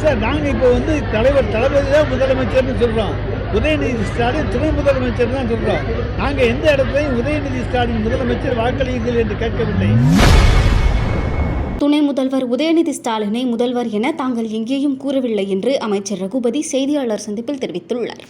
Sir நாங்கள் இப்போ வந்து தலைவர் தளபதி தான் முதலமைச்சர்னு சொல்கிறோம் உதயநிதி ஸ்டாலின் துணை முதலமைச்சர் தான் சொல்கிறோம் நாங்கள் எந்த இடத்துலையும் உதயநிதி ஸ்டாலின் முதலமைச்சர் வாக்களியுங்கள் என்று கேட்கவில்லை. துணை முதல்வர் உதயநிதி ஸ்டாலினை முதல்வர் என தாங்கள் எங்கேயும் கூறவில்லை என்று அமைச்சர் ரகுபதி செய்தியாளர் சந்திப்பில் தெரிவித்துள்ளார்.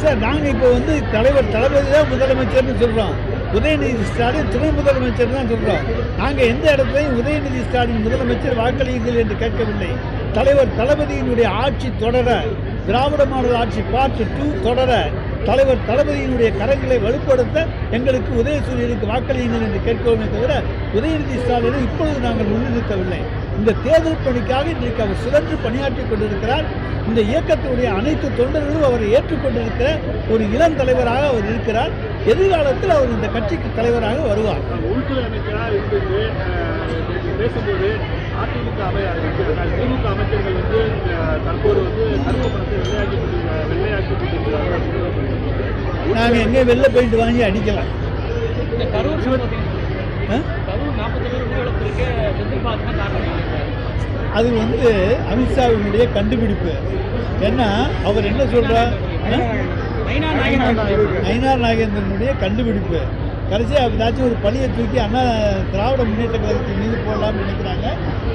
சார் நாங்கள் இப்போ வந்து தலைவர் தளபதி தான் முதலமைச்சர்னு சொல்கிறோம் உதயநிதி ஸ்டாலின் துணை முதலமைச்சர் தான் சொல்கிறோம் நாங்கள் எந்த இடத்துலையும் உதயநிதி ஸ்டாலின் முதலமைச்சர் வாக்களியுங்கள் என்று கேட்கவில்லை. தலைவர் தளபதியினுடைய ஆட்சி தொடர திராவிட மாடல் ஆட்சி பார்ட் டூ தொடர தலைவர் தளபதியினுடைய கரங்களை வலுப்படுத்த எங்களுக்கு உதயசூரியனுக்கு வாக்களியுங்கள் என்று கேட்கவுமே தவிர உதயநிதி ஸ்டாலினை இப்பொழுது நாங்கள் முன்னிறுத்தவில்லை. இந்த தேர்தல் பணிக்காக இன்றைக்கு அவர் சுழன்று பணியாற்றிக் கொண்டிருக்கிறார். இந்த இயக்கத்தினுடைய அனைத்து தொண்டர்களும் அவரை ஏற்றுக்கொண்டிருக்கிற ஒரு இளம் தலைவராக அவர் இருக்கிறார். எதிர்காலத்தில் அவர் இந்த கட்சிக்கு தலைவராக வருவார். உள்துறை அமைச்சராக நேற்று பேசும்போது அதிமுக திமுக அமைச்சர்கள் வந்து தற்போது வந்து கருப்பு பணத்தை வெள்ளையாக்கி வெள்ளையாக்கி நாங்கள் எங்கேயும் வெளில போயிட்டு வாங்கி அடிக்கலாம் இந்த கரூர் நாற்பத்தி பேர் உயிரிழப்பிற்கு செந்தில் தான் காரணம். அது வந்து அமித்ஷாவினுடைய கண்டுபிடிப்பு. ஏன்னா அவர் என்ன நாகேந்திரன் நயினார் நாகேந்திரனுடைய கண்டுபிடிப்பு. கடைசியாக ஏதாச்சும் ஒரு பணியை தூக்கி அண்ணா திராவிட முன்னேற்ற கழகத்தின் மீது போடலாம்னு நினைக்கிறாங்க.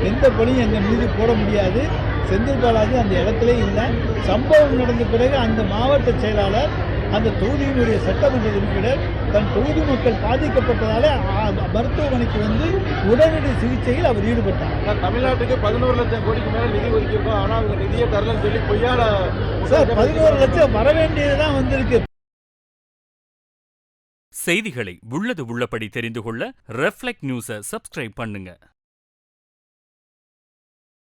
எந்த பணியும் எங்கள் மீது போட முடியாது. செந்தில் பாலாஜி அந்த இடத்துல இல்லை. சம்பவம் நடந்த பிறகு அந்த மாவட்ட செயலாளர் அந்த தொகுதியினுடைய சட்டமன்ற உறுப்பினர் தன் தொகுதி மக்கள் பாதிக்கப்பட்டதால மருத்துவமனைக்கு வந்து உடனடி சிகிச்சையில் அவர் ஈடுபட்டார். தமிழ்நாட்டுக்கு பதினோரு லட்சம் கோடிக்கு மேல நிதி ஒதுக்கியிருக்கோம். ஆனா அவங்க நிதியை தரலன்னு சொல்லி பொய்யால சார் பதினோரு லட்சம் வர வேண்டியதுதான் வந்திருக்கு. செய்திகளை உள்ளது உள்ளபடி தெரிந்து கொள்ள ரெஃப்ளெக்ட் நியூஸை சப்ஸ்கிரைப் பண்ணுங்க.